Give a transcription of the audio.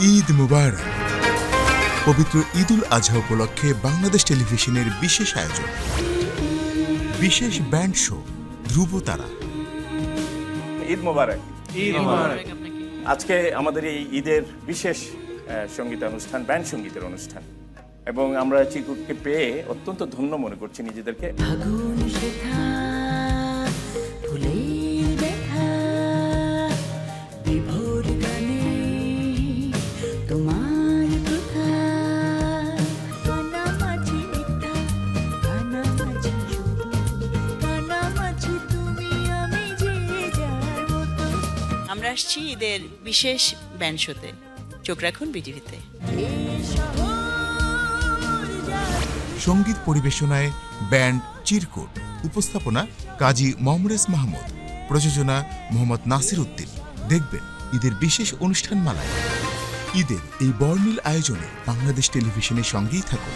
ঈদ মুবারক। পবিত্র ঈদুল আজহা উপলক্ষে বাংলাদেশ টেলিভিশনের বিশেষ আয়োজন। বিশেষ ব্যান্ড শো ধ্রুবতারা ঈদ মোবারক। আজকে আমাদের এই ঈদের বিশেষ সঙ্গীতানুষ্ঠান ব্যান্ড সঙ্গীতের অনুষ্ঠান। এবং আমরা চিকুটকে পেয়ে অত্যন্ত ধন্য মনে করছি নিজেদেরকে। আমরা আসছি ঈদের বিশেষ ব্যান্ড শোতে চোখ রাখুন বিটিভিতে সংগীত পরিবেশনায় ব্যান্ড চিরকুট। উপস্থাপনা কাজী মমরেজ মাহমুদ। প্রযোজনা মোহাম্মদ নাসির উদ্দিন। দেখবেন ঈদের বিশেষ অনুষ্ঠান মালায় ঈদের এই বর্ণিল আয়োজনে বাংলাদেশ টেলিভিশনের সঙ্গেই থাকুন।